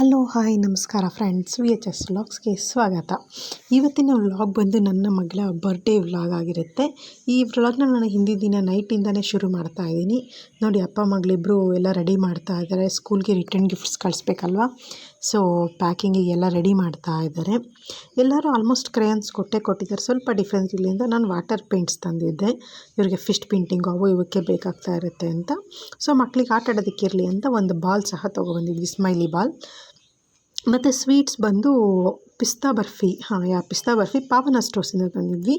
Hello, hi, ನಮಸ್ಕಾರ friends. V H S ವ್ಲಾಗ್ಸ್ಗೆ ಸ್ವಾಗತ. ಇವತ್ತಿನ ವ್ಲಾಗ್ ಬಂದು ನನ್ನ ಮಗಳ ಬರ್ಡೇ ವ್ಲಾಗ್ ಆಗಿರುತ್ತೆ. ಈ ವ್ಲಾಗ್ನ ನಾನು ಹಿಂದಿನ ದಿನ ನೈಟಿಂದನೇ ಶುರು ಮಾಡ್ತಾ ಇದ್ದೀನಿ. ನೋಡಿ, ಅಪ್ಪ ಮಗಳಿಬ್ಬರು ಎಲ್ಲ ರೆಡಿ ಮಾಡ್ತಾ ಇದ್ದಾರೆ. ಸ್ಕೂಲ್ಗೆ ರಿಟರ್ನ್ ಗಿಫ್ಟ್ಸ್ ಕಳಿಸ್ಬೇಕಲ್ವ? ಸೊ ಪ್ಯಾಕಿಂಗಿಗೆ ಎಲ್ಲ ರೆಡಿ ಮಾಡ್ತಾ ಇದ್ದಾರೆ. ಎಲ್ಲರೂ ಆಲ್ಮೋಸ್ಟ್ ಕ್ರೇಯನ್ಸ್ ಕೊಟ್ಟೇ ಕೊಟ್ಟಿದ್ದಾರೆ. ಸ್ವಲ್ಪ ಡಿಫ್ರೆನ್ಸ್ ಇಲ್ಲಿಂದ ನಾನು ವಾಟರ್ ಪೇಂಟ್ಸ್ ತಂದಿದ್ದೆ. ಇವರಿಗೆ ಫಿಶ್ ಪೇಂಟಿಂಗ್ ಅವು ಇವಕ್ಕೆ ಬೇಕಾಗ್ತಾ ಇರುತ್ತೆ ಅಂತ. ಸೊ ಮಕ್ಳಿಗೆ ಆಟ ಆಡೋದಕ್ಕಿರಲಿ ಅಂತ ಒಂದು ಬಾಲ್ ಸಹ ತೊಗೊಬಂದಿದ್ವಿ ಸ್ಮೈಲಿ ಬಾಲ್ ಮತ್ತು ಸ್ವೀಟ್ಸ್ ಬಂದು ಪಿಸ್ತಾ ಬರ್ಫಿ. ಹಾಂ, ಯಾ, ಪಿಸ್ತಾ ಬರ್ಫಿ ಪಾವನ ಸ್ಟೋರ್ಸಿಂದ ತಂದಿದ್ವಿ.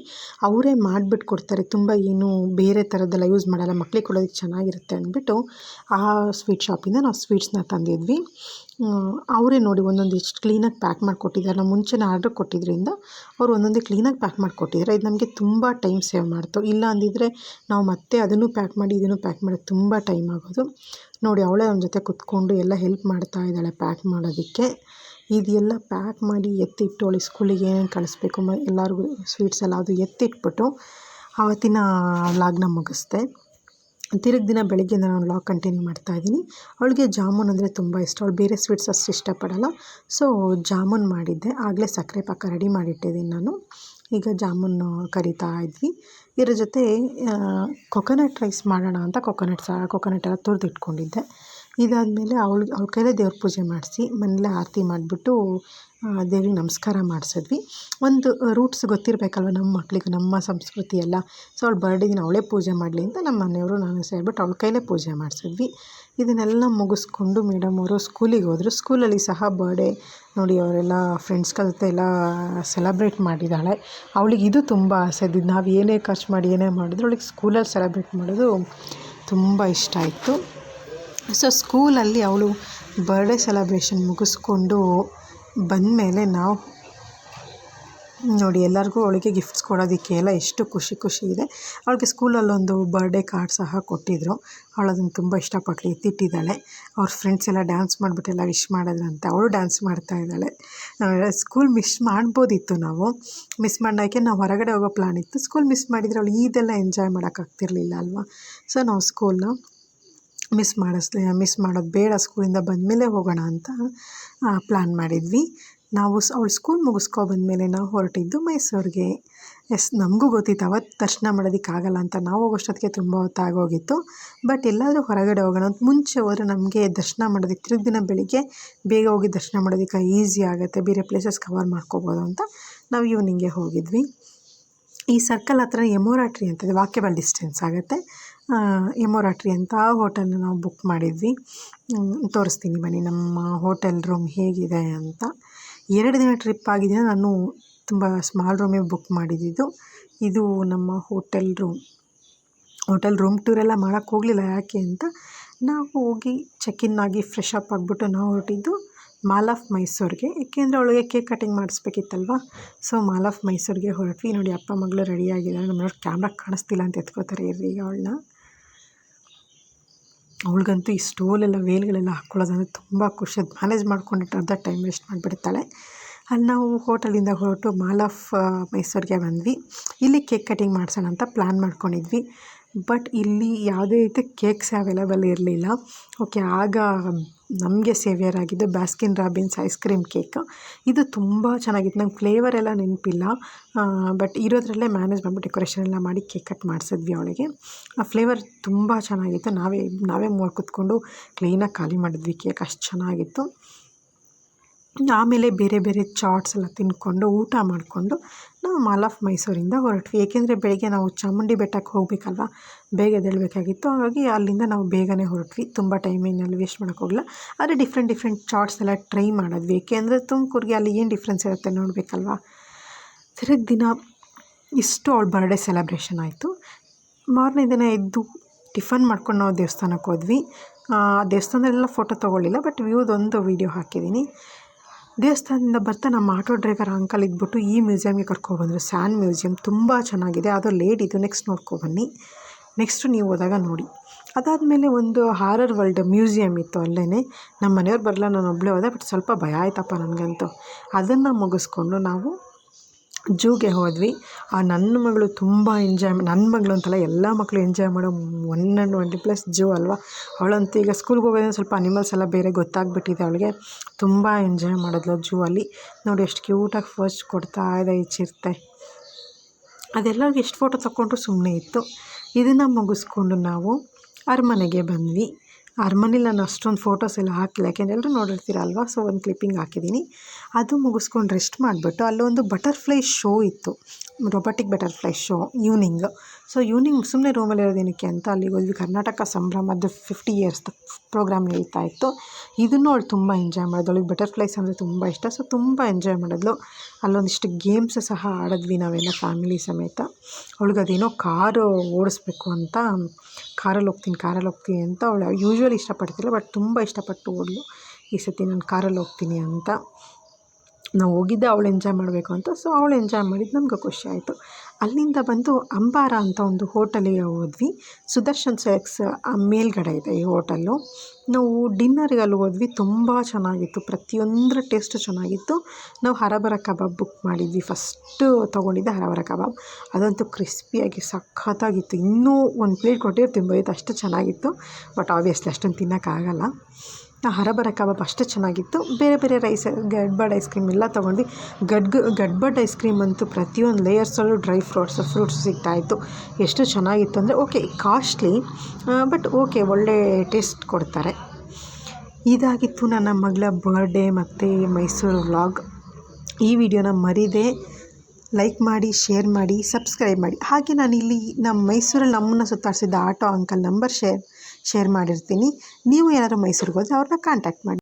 ಅವರೇ ಮಾಡಿಬಿಟ್ಟು ಕೊಡ್ತಾರೆ. ತುಂಬ ಏನು ಬೇರೆ ಥರದ್ದೆಲ್ಲ ಯೂಸ್ ಮಾಡಲ್ಲ. ಮಕ್ಕಳಿಗೆ ಕೊಡೋದಕ್ಕೆ ಚೆನ್ನಾಗಿರುತ್ತೆ ಅಂದ್ಬಿಟ್ಟು ಆ ಸ್ವೀಟ್ ಶಾಪಿಂದ ನಾವು ಸ್ವೀಟ್ಸ್ನ ತಂದಿದ್ವಿ. ಅವರೇ ನೋಡಿ ಒಂದೊಂದು ಇಷ್ಟು ಕ್ಲೀನಾಗಿ ಪ್ಯಾಕ್ ಮಾಡಿಕೊಟ್ಟಿದ್ದಾರೆ. ನಾವು ಮುಂಚೆನೇ ಆರ್ಡ್ರ್ ಕೊಟ್ಟಿದ್ದರಿಂದ ಅವ್ರು ಒಂದೊಂದೇ ಕ್ಲೀನಾಗಿ ಪ್ಯಾಕ್ ಮಾಡಿಕೊಟ್ಟಿದ್ದಾರೆ. ಇದು ನಮಗೆ ತುಂಬ ಟೈಮ್ ಸೇವ್ ಮಾಡ್ತು. ಇಲ್ಲ ಅಂದಿದ್ರೆ ನಾವು ಮತ್ತೆ ಅದನ್ನು ಪ್ಯಾಕ್ ಮಾಡಿ, ಇದನ್ನು ಪ್ಯಾಕ್ ಮಾಡೋದು ತುಂಬ ಟೈಮ್ ಆಗೋದು. ನೋಡಿ, ಅವಳೇ ಅವನ ಜೊತೆ ಕುತ್ಕೊಂಡು ಎಲ್ಲ ಹೆಲ್ಪ್ ಮಾಡ್ತಾ ಇದ್ದಾಳೆ ಪ್ಯಾಕ್ ಮಾಡೋದಕ್ಕೆ. ಇದೆಲ್ಲ ಪ್ಯಾಕ್ ಮಾಡಿ ಎತ್ತಿಟ್ಟು ಅವಳಿಗೆ ಸ್ಕೂಲಿಗೆ ಏನೇನು ಕಳಿಸ್ಬೇಕು ಮ, ಎಲ್ಲರಿಗೂ ಸ್ವೀಟ್ಸ್ ಎಲ್ಲ ಅದು ಎತ್ತಿಟ್ಬಿಟ್ಟು ಆವತ್ತಿನ ವ್ಲಾಗ್ನ ಮುಗಿಸ್ದೆ. ತಿರುಗಿ ದಿನ ಬೆಳಗ್ಗೆ ನಾನು ವ್ಲಾಗ್ ಕಂಟಿನ್ಯೂ ಮಾಡ್ತಾ ಇದ್ದೀನಿ. ಅವಳಿಗೆ ಜಾಮೂನ್ ಅಂದರೆ ತುಂಬ ಇಷ್ಟ. ಅವಳು ಬೇರೆ ಸ್ವೀಟ್ಸ್ ಅಷ್ಟು ಇಷ್ಟಪಡಲ್ಲ. ಸೊ, ಜಾಮೂನ್ ಮಾಡಿದ್ದೆ. ಆಗಲೇ ಸಕ್ಕರೆ ಪಾಕ ರೆಡಿ ಮಾಡಿಟ್ಟಿದ್ದೀನಿ ನಾನು. ಈಗ ಜಾಮೂನು ಕರಿತಾ ಇದ್ವಿ. ಇದರ ಜೊತೆ ಕೊಕೊನಟ್ ರೈಸ್ ಮಾಡೋಣ ಅಂತ ಕೊಕೊನಟ್ ಸಹ ಕೊಕೊನಟ್ ಎಲ್ಲ ತುರಿದು ಇಟ್ಕೊಂಡಿದ್ದೆ ಇದಾದಮೇಲೆ ಅವ್ಳು, ಅವ್ಳ ಕೈಲೇ ದೇವ್ರ ಪೂಜೆ ಮಾಡಿಸಿ ಮನೇಲೆ ಆರತಿ ಮಾಡಿಬಿಟ್ಟು ದೇವ್ರಿಗೆ ನಮಸ್ಕಾರ ಮಾಡಿಸಿದ್ವಿ. ಒಂದು ರೂಟ್ಸ್ ಗೊತ್ತಿರಬೇಕಲ್ವ ನಮ್ಮ ಮಕ್ಳಿಗೆ, ನಮ್ಮ ಸಂಸ್ಕೃತಿ ಎಲ್ಲ. ಸೊ ಅವ್ಳ ಬರ್ಡೇ ದಿನ ಅವಳೇ ಪೂಜೆ ಮಾಡಲಿ ಅಂತ ನಮ್ಮ ಮನೆಯವರು ನಾನು ಸೇರಿಬಿಟ್ಟು ಅವ್ಳ ಕೈಲೇ ಪೂಜೆ ಮಾಡಿಸಿದ್ವಿ. ಇದನ್ನೆಲ್ಲ ಮುಗಿಸ್ಕೊಂಡು ಮೇಡಮ್ ಅವರು ಸ್ಕೂಲಿಗೆ ಹೋದರು. ಸ್ಕೂಲಲ್ಲಿ ಸಹ ಬರ್ಡೇ ನೋಡಿ ಅವರೆಲ್ಲ ಫ್ರೆಂಡ್ಸ್ಗಳ ಜೊತೆ ಎಲ್ಲ ಸೆಲೆಬ್ರೇಟ್ ಮಾಡಿದ್ದಾಳೆ. ಅವಳಿಗೆ ಇದು ತುಂಬ ಆಸೆ. ಇದ್ದಿದ್ದು ನಾವು ಏನೇ ಖರ್ಚು ಮಾಡಿ ಏನೇ ಮಾಡಿದ್ರು, ಅವಳಿಗೆ ಸ್ಕೂಲಲ್ಲಿ ಸೆಲೆಬ್ರೇಟ್ ಮಾಡೋದು ತುಂಬ ಇಷ್ಟ ಆಯಿತು. ಸೊ ಸ್ಕೂಲಲ್ಲಿ ಅವಳು ಬರ್ಡೇ ಸೆಲೆಬ್ರೇಷನ್ ಮುಗಿಸ್ಕೊಂಡು ಬಂದಮೇಲೆ ನಾವು, ನೋಡಿ ಎಲ್ಲರಿಗೂ ಅವಳಿಗೆ ಗಿಫ್ಟ್ಸ್ ಕೊಡೋದಕ್ಕೆ ಎಲ್ಲ ಎಷ್ಟು ಖುಷಿ ಖುಷಿ ಇದೆ. ಅವಳಿಗೆ ಸ್ಕೂಲಲ್ಲೊಂದು ಬರ್ಡೇ ಕಾರ್ಡ್ ಸಹ ಕೊಟ್ಟಿದ್ದರು ಅವಳು ಅದನ್ನು ತುಂಬ ಇಷ್ಟಪಟ್ಟು ಎತ್ತಿಟ್ಟಿದ್ದಾಳೆ. ಅವ್ರ ಫ್ರೆಂಡ್ಸ್ ಎಲ್ಲ ಡ್ಯಾನ್ಸ್ ಮಾಡಿಬಿಟ್ಟೆಲ್ಲ ವಿಶ್ ಮಾಡಿದ್ರಂತೆ ಅವಳು ಡ್ಯಾನ್ಸ್ ಮಾಡ್ತಾ ಇದ್ದಾಳೆ. ಸ್ಕೂಲ್ ಮಿಸ್ ಮಾಡ್ಬೋದಿತ್ತು ನಾವು. ಮಿಸ್ ಮಾಡೋಕ್ಕೆ ನಾವು ಹೊರಗಡೆ ಹೋಗೋ ಪ್ಲ್ಯಾನ್ ಇತ್ತು. ಸ್ಕೂಲ್ ಮಿಸ್ ಮಾಡಿದರೆ ಅವಳು ಇದೆಲ್ಲ ಎಂಜಾಯ್ ಮಾಡೋಕ್ಕಾಗ್ತಿರ್ಲಿಲ್ಲ ಅಲ್ವಾ? ಸೊ ನಾವು ಸ್ಕೂಲ್ನ ಮಿಸ್ ಮಾಡಿಸ್ಲಿ ಮಿಸ್ ಮಾಡೋದು ಬೇಡ ಸ್ಕೂಲಿಂದ ಬಂದಮೇಲೆ ಹೋಗೋಣ ಅಂತ ಪ್ಲ್ಯಾನ್ ಮಾಡಿದ್ವಿ. ನಾವು ಅವಳು ಸ್ಕೂಲ್ ಮುಗಿಸ್ಕೊ ಬಂದಮೇಲೆ ನಾವು ಹೊರಟಿದ್ದು ಮೈಸೂರಿಗೆ. ಎಸ್, ನಮಗೂ ಗೊತ್ತಿತ್ತು, ಅವತ್ತು ದರ್ಶನ ಮಾಡೋದಕ್ಕಾಗಲ್ಲ ಅಂತ. ನಾವು ಹೋಗೋಷ್ಟೊತ್ತಿಗೆ ತುಂಬ ಹೊತ್ತಾಗೋಗಿತ್ತು. ಬಟ್ ಎಲ್ಲಾದರೂ ಹೊರಗಡೆ ಹೋಗೋಣ ಅಂತ, ಮುಂಚೆ ಹೋದರೆ ನಮಗೆ ದರ್ಶನ ಮಾಡೋದಕ್ಕೆ ದಿನ ಬೆಳಿಗ್ಗೆ ಬೇಗ ಹೋಗಿ ದರ್ಶನ ಮಾಡೋದಕ್ಕೆ ಈಸಿ ಆಗುತ್ತೆ. ಬೇರೆ ಪ್ಲೇಸಸ್ ಕವರ್ ಮಾಡ್ಕೋಬೋದು ಅಂತ ನಾವು ಈವ್ನಿಂಗೆ ಹೋಗಿದ್ವಿ. ಈ ಸರ್ಕಲ್ ಹತ್ರ ಎಮೋರಾಟ್ರಿ ಅಂತಿದೆ ವಾಕ್ಯಬಲ್ ಡಿಸ್ಟೆನ್ಸ್ ಆಗುತ್ತೆ. ಎಮೋರಾಟ್ರಿ ಅಂತ ಹೋಟೆಲ್ನ ನಾವು ಬುಕ್ ಮಾಡಿದ್ವಿ. ತೋರಿಸ್ತೀನಿ ಬನ್ನಿ ನಮ್ಮ ಹೋಟೆಲ್ ರೂಮ್ ಹೇಗಿದೆ ಅಂತ. ಎರಡು ದಿನ ಟ್ರಿಪ್ ಆಗಿದೆ ನಾನು ತುಂಬ ಸ್ಮಾಲ್ ರೂಮೇ ಬುಕ್ ಮಾಡಿದ್ದಿದ್ದು. ಇದು ನಮ್ಮ ಹೋಟೆಲ್ ರೂಮ್. ಹೋಟೆಲ್ ರೂಮ್ ಟೂರೆಲ್ಲ ಮಾಡೋಕ್ಕೆ ಹೋಗಲಿಲ್ಲ ಯಾಕೆ ಅಂತ ನಾವು ಹೋಗಿ ಚೆಕ್ ಇನ್ ಆಗಿ ಫ್ರೆಶ್ ಅಪ್ ಆಗಿಬಿಟ್ಟು ನಾವು ಹೊರಟಿದ್ದು. ಮಾಲ್ ಆಫ್ ಮೈಸೂರಿಗೆ. ಏಕೆಂದರೆ ಅವಳಿಗೆ ಕೇಕ್ ಕಟಿಂಗ್ ಮಾಡಿಸ್ಬೇಕಿತ್ತಲ್ವ? ಸೊ ಮಾಲ್ ಆಫ್ ಮೈಸೂರಿಗೆ ಹೊರಟ್ವಿ. ನೋಡಿ, ಅಪ್ಪ ಮಗಳು ರೆಡಿಯಾಗಿದ್ದಾರೆ. ನಮ್ಮ ಕ್ಯಾಮ್ರಾ ಕಾಣಿಸ್ತಿಲ್ಲ ಅಂತ ಎತ್ಕೋತಾರೆ ಇರ್ರಿ ಈಗ ಅವಳನ್ನ. ಅವಳಿಗಂತೂ ಈ ಸ್ಟೋಲೆಲ್ಲ, ವೇಲ್ಗಳೆಲ್ಲ ಹಾಕ್ಕೊಳ್ಳೋದಂದ್ರೆ ತುಂಬ ಖುಷಿ. ಮ್ಯಾನೇಜ್ ಮಾಡ್ಕೊಂಡಿಟ್ಟು ಅರ್ಧ ಟೈಮ್ ವೇಸ್ಟ್ ಮಾಡಿಬಿಡ್ತಾಳೆ. ಅಲ್ಲಿ ನಾವು ಹೋಟೆಲಿಂದ ಹೊರಟು ಮಾಲ್ ಆಫ್ ಮೈಸೂರಿಗೆ ಬಂದ್ವಿ. ಇಲ್ಲಿ ಕೇಕ್ ಕಟಿಂಗ್ ಮಾಡಿಸೋಣ ಅಂತ ಪ್ಲ್ಯಾನ್ ಮಾಡ್ಕೊಂಡಿದ್ವಿ. ಬಟ್ ಇಲ್ಲಿ ಯಾವುದೇ ರೀತಿ ಕೇಕ್ಸ್ ಅವೈಲೇಬಲ್ ಇರಲಿಲ್ಲ. ಓಕೆ, ಆಗ ನಮಗೆ ಸೇವಿಯರ್ ಆಗಿದ್ದು Baskin Robbins ice cream cake. ಇದು ತುಂಬ ಚೆನ್ನಾಗಿತ್ತು. ನಂಗೆ ಫ್ಲೇವರ್ ಎಲ್ಲ ನೆನಪಿಲ್ಲ. ಬಟ್ ಇರೋದ್ರಲ್ಲೇ ಮ್ಯಾನೇಜ್ ಮಾಡಿಬಿಟ್ಟು ಡೆಕೋರೇಷನ್ ಎಲ್ಲ ಮಾಡಿ ಕೇಕ್ ಕಟ್ ಮಾಡಿಸಿದ್ವಿ ಅವಳಿಗೆ. ಆ ಫ್ಲೇವರ್ ತುಂಬ ಚೆನ್ನಾಗಿತ್ತು. ನಾವೇ ನಾವೇ ಮೂರು ಕೂತ್ಕೊಂಡು ಕ್ಲೀನಾಗಿ ಖಾಲಿ ಮಾಡಿದ್ವಿ ಕೇಕ್. ಅಷ್ಟು ಚೆನ್ನಾಗಿತ್ತು. ಆಮೇಲೆ ಬೇರೆ ಬೇರೆ ಚಾಟ್ಸ್ ಎಲ್ಲ ತಿಂದ್ಕೊಂಡು ಊಟ ಮಾಡಿಕೊಂಡು ನಾವು ಮಾಲ್ ಆಫ್ ಮೈಸೂರಿಂದ ಹೊರಟ್ವಿ. ಏಕೆಂದರೆ ಬೆಳಗ್ಗೆ ನಾವು ಚಾಮುಂಡಿ ಬೆಟ್ಟಕ್ಕೆ ಹೋಗಬೇಕಲ್ವ? ಬೇಗ ಎದ್ದೇಳಬೇಕಾಗಿತ್ತು. ಹಾಗಾಗಿ ಅಲ್ಲಿಂದ ನಾವು ಬೇಗನೆ ಹೊರಟ್ವಿ. ತುಂಬ ಟೈಮಿನಲ್ಲಿ ವೇಸ್ಟ್ ಮಾಡೋಕ್ಕೆ ಹೋಗಲ್ಲ ಆದರೆ ಡಿಫ್ರೆಂಟ್ ಡಿಫ್ರೆಂಟ್ ಚಾಟ್ಸ್ ಎಲ್ಲ ಟ್ರೈ ಮಾಡಿದ್ವಿ. ಏಕೆಂದರೆ ತುಮಕೂರಿಗೆ ಅಲ್ಲಿ ಏನು ಡಿಫ್ರೆನ್ಸ್ ಇರುತ್ತೆ ನೋಡಬೇಕಲ್ವಾ? ತಿರುಗಿ ದಿನ ಇಷ್ಟು ಅವಳ ಬರ್ಡೇ ಸೆಲೆಬ್ರೇಷನ್ ಆಯಿತು. ಮಾರನೇ ದಿನ ಎದ್ದು ಟಿಫನ್ ಮಾಡ್ಕೊಂಡು ನಾವು ದೇವಸ್ಥಾನಕ್ಕೆ ಹೋದ್ವಿ. ದೇವಸ್ಥಾನದಲ್ಲೆಲ್ಲ ಫೋಟೋ ತೊಗೊಳ್ಳಿಲ್ಲ ಬಟ್ ವ್ಯೂದೊಂದು ವೀಡಿಯೋ ಹಾಕಿದ್ದೀನಿ. ದೇವಸ್ಥಾನದಿಂದ ಬರ್ತಾ ನಮ್ಮ ಆಟೋ ಡ್ರೈವರ್ ಅಂಕಲ್ ಇದ್ಬಿಟ್ಟು ಈ ಮ್ಯೂಸಿಯಮ್ಗೆ ಕರ್ಕೊಬಂದರು ಸ್ಯಾನ್ ಮ್ಯೂಸಿಯಮ್ ತುಂಬ ಚೆನ್ನಾಗಿದೆ. ಅದು ಲೇಟ್ ಇದು ನೆಕ್ಸ್ಟ್ ನೋಡ್ಕೊಬನ್ನಿ ನೆಕ್ಸ್ಟು ನೀವು ಹೋದಾಗ ನೋಡಿ. ಅದಾದಮೇಲೆ ಒಂದು ಹಾರರ್ ವರ್ಲ್ಡ್ ಮ್ಯೂಸಿಯಮ್ ಇತ್ತು ಅಲ್ಲೇ ನಮ್ಮ ಮನೆಯವ್ರು ಬರಲ್ಲ ನಾನು ಒಬ್ಬಳೇ ಹೋದೆ ಬಟ್ ಸ್ವಲ್ಪ ಭಯ ಆಯ್ತಪ್ಪ ನನಗಂತೂ. ಅದನ್ನು ಮುಗಿಸ್ಕೊಂಡು ನಾವು ಜೂಗೆ ಹೋದ್ವಿ. ಆ ನನ್ನ ಮಗಳು ತುಂಬ ಎಂಜಾಯ್ ನನ್ನ ಮಗಳು ಅಂತಲ್ಲ ಎಲ್ಲ ಮಕ್ಕಳು ಎಂಜಾಯ್ ಮಾಡೋ one and one plus zoo ಅಲ್ವಾ? ಅವಳಂತೂ ಈಗ ಸ್ಕೂಲ್ಗೆ ಹೋಗೋದ್ರಿಂದ ಸ್ವಲ್ಪ ಅನಿಮಲ್ಸ್ ಎಲ್ಲ ಬೇರೆ ಗೊತ್ತಾಗ್ಬಿಟ್ಟಿದೆ ಅವಳಿಗೆ. ತುಂಬ ಎಂಜಾಯ್ ಮಾಡಿದ್ಲು ಜೂ ಅಲ್ಲಿ. ನೋಡಿ ಎಷ್ಟು ಕ್ಯೂಟಾಗಿ ಫಸ್ಟ್ ಕೊಡ್ತಾ ಇದೆ ಈ ಚಿರತೆ. ಎಷ್ಟು ಫೋಟೋ ತಗೊಂಡ್ರು ಸುಮ್ಮನೆ ಇತ್ತು. ಇದನ್ನು ಮುಗಿಸ್ಕೊಂಡು ನಾವು ಅರಮನೆಗೆ ಬಂದ್ವಿ. ಅರಮನೇಲಿ ನಾನು ಅಷ್ಟೊಂದು ಫೋಟೋಸ್ ಎಲ್ಲ ಹಾಕಿಲ್ಲ ಯಾಕೆಂದರೆ ಎಲ್ಲರೂ ನೋಡಿರ್ತೀರ ಅಲ್ವಾ ಸೊ ಒಂದು ಕ್ಲಿಪ್ಪಿಂಗ್ ಹಾಕಿದ್ದೀನಿ. ಅದು ಮುಗಿಸ್ಕೊಂಡು ರೆಸ್ಟ್ ಮಾಡಿಬಿಟ್ಟು ಅಲ್ಲೊಂದು ಬಟರ್ಫ್ಲೈ ಶೋ ಇತ್ತು. Robotic butterfly show evening so evening ಸುಮ್ಮನೆ ರೂಮಲ್ಲಿ ಇರೋದೇನಕ್ಕೆ ಅಂತ ಅಲ್ಲಿಗೆ ಹೋದ್ವಿ. ಕರ್ನಾಟಕ ಸಂಭ್ರಮದ ಫಿಫ್ಟಿ ಇಯರ್ಸ್ ಪ್ರೋಗ್ರಾಮ್ ನಡೀತಾ ಇತ್ತು. ಇದನ್ನು ಅವಳು ತುಂಬ ಎಂಜಾಯ್ ಮಾಡಿದ್ಳು. ಅವಳಿಗೆ ಬಟರ್ಫ್ಲೈಸ್ ಅಂದರೆ ತುಂಬ ಇಷ್ಟ. ಸೊ ತುಂಬ ಎಂಜಾಯ್ ಮಾಡಿದ್ಲು ಅಲ್ಲೊಂದಿಷ್ಟು ಗೇಮ್ಸ್ ಸಹ ಆಡಿದ್ವಿ ನಾವೆಲ್ಲ ಫ್ಯಾಮಿಲಿ ಸಮೇತ. ಅವಳಿಗೆ ಅದೇನೋ ಕಾರು ಓಡಿಸ್ಬೇಕು ಅಂತ, ಕಾರಲ್ಲಿ ಹೋಗ್ತೀನಿ ಕಾರಲ್ಲಿ ಹೋಗ್ತೀನಿ ಅಂತ ಅವಳು ಯೂಶ್ವಲಿ ಇಷ್ಟಪಡ್ತಿಲ್ಲ ಬಟ್ ತುಂಬ ಇಷ್ಟಪಟ್ಟು ಓಡ್ಲು ಈ ಸತಿ ನಾನು ಕಾರಲ್ಲಿ ಹೋಗ್ತೀನಿ ಅಂತ. ನಾವು ಹೋಗಿದ್ದೆ, ಅವಳು ಎಂಜಾಯ್ ಮಾಡಬೇಕು ಅಂತ. ಸೊ ಅವಳು ಎಂಜಾಯ್ ಮಾಡಿದ್ದು, ನಮ್ಗೆ ಖುಷಿ ಆಯಿತು. ಅಲ್ಲಿಂದ ಬಂದು ಅಂಬಾರ ಅಂತ ಒಂದು ಹೋಟೆಲಿಗೆ ಹೋದ್ವಿ. ಸುದರ್ಶನ್ ಸೆಕ್ಸ್ ಮೇಲ್ಗಡೆ ಇದೆ ಈ ಹೋಟೆಲ್ಲು ನಾವು ಡಿನ್ನರ್ಗೆ ಅಲ್ಲಿ ಹೋದ್ವಿ. ತುಂಬ ಚೆನ್ನಾಗಿತ್ತು. ಪ್ರತಿಯೊಂದರ ಟೇಸ್ಟು ಚೆನ್ನಾಗಿತ್ತು. ನಾವು ಹರಬರ ಕಬಾಬ್ ಬುಕ್ ಮಾಡಿದ್ವಿ. ಫಸ್ಟು ತೊಗೊಂಡಿದ್ದೆ ಹರಬರ ಕಬಾಬ್. ಅದಂತೂ ಕ್ರಿಸ್ಪಿಯಾಗಿ ಸಖತ್ತಾಗಿತ್ತು. ಇನ್ನೂ ಒಂದು ಪ್ಲೇಟ್ ಕೊಟ್ಟಿದ್ರೆ ತಿನ್ಬೋದಿತ್ತು ಅಷ್ಟು ಚೆನ್ನಾಗಿತ್ತು. ಬಟ್ ಆಬ್ವಿಯಸ್ಲಿ ಅಷ್ಟೊಂದು ತಿನ್ನೋಕ್ಕಾಗಲ್ಲ. ಹರಬರ ಕಬಾಬ್ ಅಷ್ಟೇ ಚೆನ್ನಾಗಿತ್ತು. ಬೇರೆ ಬೇರೆ ರೈಸ್, ಗಡ್ಬಡ್ ಐಸ್ ಕ್ರೀಮ್ ಎಲ್ಲ ತೊಗೊಂಡು ಗಡ್ಗ, ಗಡ್ಬಡ್ ಐಸ್ ಕ್ರೀಮ್ ಅಂತೂ ಪ್ರತಿಯೊಂದು ಲೇಯರ್ಸಲ್ಲೂ ಡ್ರೈ ಫ್ರೂಟ್ಸ್ ಫ್ರೂಟ್ಸ್ ಸಿಗ್ತಾಯಿತ್ತು. ಎಷ್ಟು ಚೆನ್ನಾಗಿತ್ತು ಅಂದರೆ ಓಕೆ, ಕಾಸ್ಟ್ಲಿ ಬಟ್ ಓಕೆ, ಒಳ್ಳೆ ಟೇಸ್ಟ್ ಕೊಡ್ತಾರೆ. ಇದಾಗಿತ್ತು ನನ್ನ ಮಗಳ ಬರ್ಡೇ ಮತ್ತು ಮೈಸೂರು ವ್ಲಾಗ್. ಈ ವಿಡಿಯೋನ ಮರಿದೆ ಲೈಕ್ ಮಾಡಿ, ಶೇರ್ ಮಾಡಿ, ಸಬ್ಸ್ಕ್ರೈಬ್ ಮಾಡಿ. ಹಾಗೆ ನಾನು ಇಲ್ಲಿ ನಮ್ಮ ಮೈಸೂರಲ್ಲಿ ನಮ್ಮನ್ನು ಸುತ್ತಾಡಿಸಿದ್ದ auto uncle number share share ಮಾಡಿರ್ತೀನಿ. ನೀವು ಏನಾದರೂ ಮೈಸೂರಿಗೆ ಹೋದರೆ ಅವ್ರನ್ನ ಕಾಂಟ್ಯಾಕ್ಟ್ ಮಾಡಿ.